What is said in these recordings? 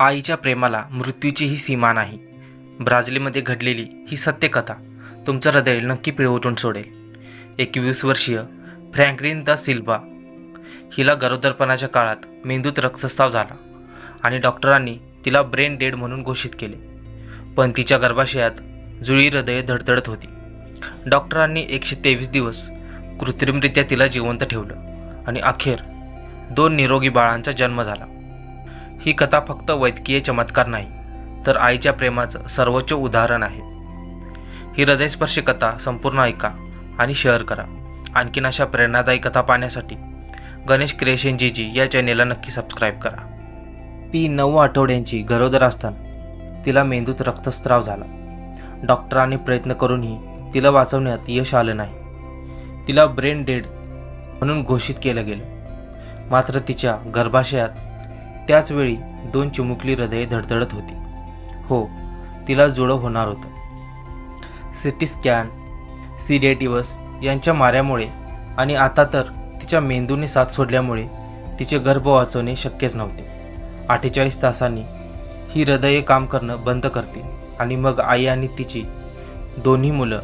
आईच्या प्रेमाला मृत्यूची ही सीमा नाही. ब्राझीलमध्ये घडलेली ही सत्यकथा तुमचं हृदय नक्की पिळवटून सोडेल. एकवीस वर्षीय फ्रँकलिन द सिल्वा हिला गरोदरपणाच्या काळात मेंदूत रक्तस्राव झाला आणि डॉक्टरांनी तिला ब्रेन डेड म्हणून घोषित केले. पण तिच्या गर्भाशयात जुळी हृदय धडधडत होती. डॉक्टरांनी एकशे तेवीस दिवस कृत्रिमरित्या तिला जिवंत ठेवलं आणि अखेर दोन निरोगी बाळांचा जन्म झाला. ही कथा फक्त वैद्यकीय चमत्कार नाही तर आईच्या प्रेमाचं सर्वोच्च उदाहरण आहे. ही हृदयस्पर्शी कथा संपूर्ण ऐका आणि शेअर करा. आणखीन अशा प्रेरणादायी कथा पाहण्यासाठी गणेश क्रिएशन जी जी या चॅनेलला नक्की सबस्क्राईब करा. ती नऊ आठवड्यांची गरोदर असताना तिला मेंदूत रक्तस्त्राव झाला. डॉक्टरांनी प्रयत्न करूनही तिला वाचवण्यात यश आलं नाही. तिला ब्रेन डेड म्हणून घोषित केलं गेलं. मात्र तिच्या गर्भाशयात त्याचवेळी दोन चिमुकली हृदये धडधडत होती. हो तिला जुळं होणार होतं. सिटी स्कॅन सिडेटिवस यांच्या माऱ्यामुळे आणि आता तर तिच्या मेंदूने साथ सोडल्यामुळे तिचे गर्भ वाचवणे शक्यच नव्हते. अठ्ठेचाळीस तासांनी ही हृदये काम करणं बंद करतील आणि मग आई आणि तिची दोन्ही मुलं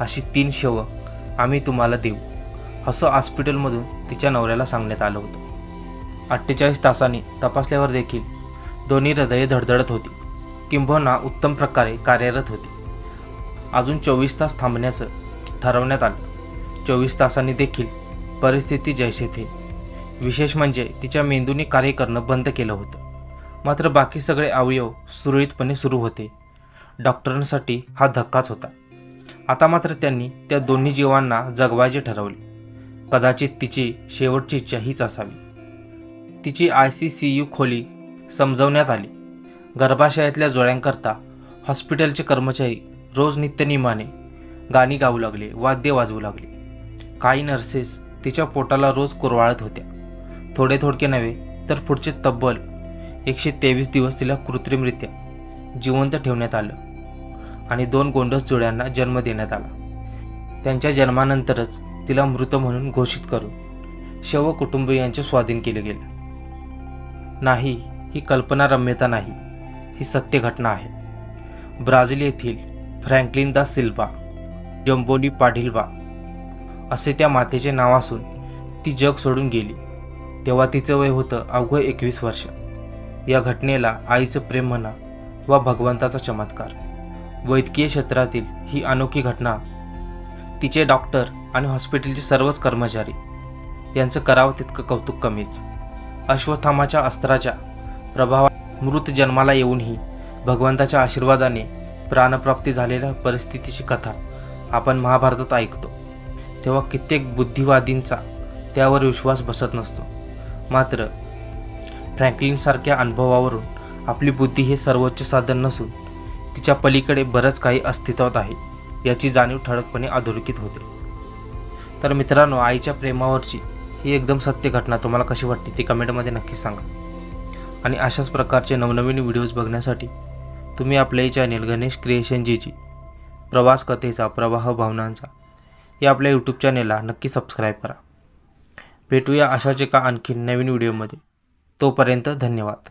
अशी तीन शवं आम्ही तुम्हाला देऊ असं हॉस्पिटलमधून तिच्या नवऱ्याला सांगण्यात आलं होतं. अठ्ठेचाळीस तासांनी तपासल्यावर देखील दोन्ही हृदये धडधडत होती. किंबहुना उत्तम प्रकारे कार्यरत होती. अजून चोवीस तास थांबण्याचं ठरवण्यात आलं. चोवीस तासांनी देखील परिस्थिती जैसे थे. विशेष म्हणजे तिच्या मेंदूने कार्य करणं बंद केलं होतं. मात्र बाकी सगळे अवयव सुरळीतपणे सुरू होते. डॉक्टरांसाठी हा धक्काच होता. आता मात्र त्यांनी त्या दोन्ही जीवांना जगवायचे ठरवले. कदाचित तिची शेवटची इच्छा हीच असावी तिची आय सी सी यू खोली समजवण्यात आली. गर्भाशयातल्या जोड्यांकरता हॉस्पिटलचे कर्मचारी रोज नित्यनियमाने गाणी गाऊ लागले वाद्य वाजवू लागले. काही नर्सेस तिच्या पोटाला रोज कुरवाळत होत्या. थोडे थोडके नव्हे तर पुढचे तब्बल एकशे तेवीस दिवस तिला कृत्रिमरित्या जिवंत ठेवण्यात आलं आणि दोन गोंडस जोड्यांना जन्म देण्यात आला. त्यांच्या जन्मानंतरच तिला मृत म्हणून घोषित करून शव कुटुंबीयांचे स्वाधीन केले गेले. नाही ही कल्पना रम्यता नाही ही सत्य घटना आहे. ब्राझील येथील फ्रँकलिन दा सिल्वा जंबोली पाढिलवा असे त्या मातेचे नाव असून ती जग सोडून गेली. तेव्हा तिचं वय होतं अवघं एकवीस वर्ष. या घटनेला आईचं प्रेम म्हणा वा भगवंताचा चमत्कार. वैद्यकीय क्षेत्रातील ही अनोखी घटना तिचे डॉक्टर आणि हॉस्पिटलचे सर्वच कर्मचारी यांचं करावं तितकं कौतुक कमीच. अश्वत्थामाच्या अस्त्राच्या प्रभावा मृत जन्माला येऊनही भगवंताच्या आशीर्वादाने प्राणप्राप्ती झालेल्या परिस्थितीची कथा आपण महाभारतात ऐकतो. तेव्हा कित्येक बुद्धिवादींचा त्यावर विश्वास बसत नसतो. मात्र फ्रँकलिनसारख्या अनुभवावरून आपली बुद्धी हे सर्वोच्च साधन नसून तिच्या पलीकडे बरंच काही अस्तित्वात आहे याची जाणीव ठळकपणे अधोरेखित होते. तर मित्रांनो आईच्या प्रेमावरची ही एकदम सत्य घटना तुम्हाला कशी वाटते ती कमेंटमध्ये नक्की सांगा. आणि अशाच प्रकारचे नवनवीन व्हिडिओज बघण्यासाठी तुम्ही आपले चॅनेल गणेश क्रिएशन प्रवास कथेचा प्रवाह भावनांचा या आपल्या यूट्यूब चॅनेलला नक्की सबस्क्राईब करा. भेटूया अशाच एका आणखी नवीन व्हिडिओमध्ये. तोपर्यंत धन्यवाद.